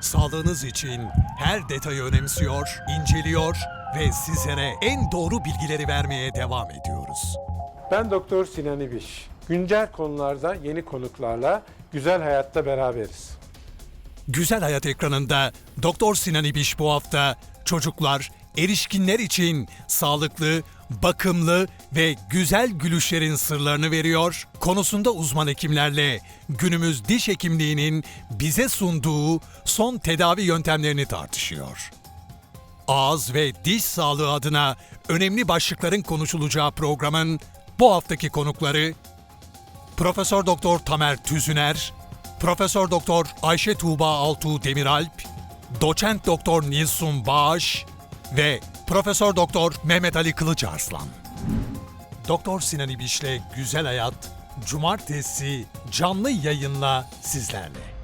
Sağlığınız için her detayı önemsiyor, inceliyor ve sizlere en doğru bilgileri vermeye devam ediyoruz. Ben Doktor Sinan İbiş. Güncel konularda yeni konuklarla Güzel Hayat'ta beraberiz. Güzel Hayat ekranında Doktor Sinan İbiş bu hafta çocuklar, erişkinler için sağlıklı, bakımlı ve güzel gülüşlerin sırlarını veriyor. Konusunda uzman hekimlerle günümüz diş hekimliğinin bize sunduğu son tedavi yöntemlerini tartışıyor. Ağız ve diş sağlığı adına önemli başlıkların konuşulacağı programın bu haftaki konukları Profesör Doktor Tamer Tüzüner, Profesör Doktor Ayşe Tuğba Altuğ Demiralp, Doçent Doktor Nilsun Bağış ve Profesör Doktor Mehmet Ali Kılıçarslan. Doktor Sinan İbiş'le Güzel Hayat Cumartesi canlı yayınla sizlerle.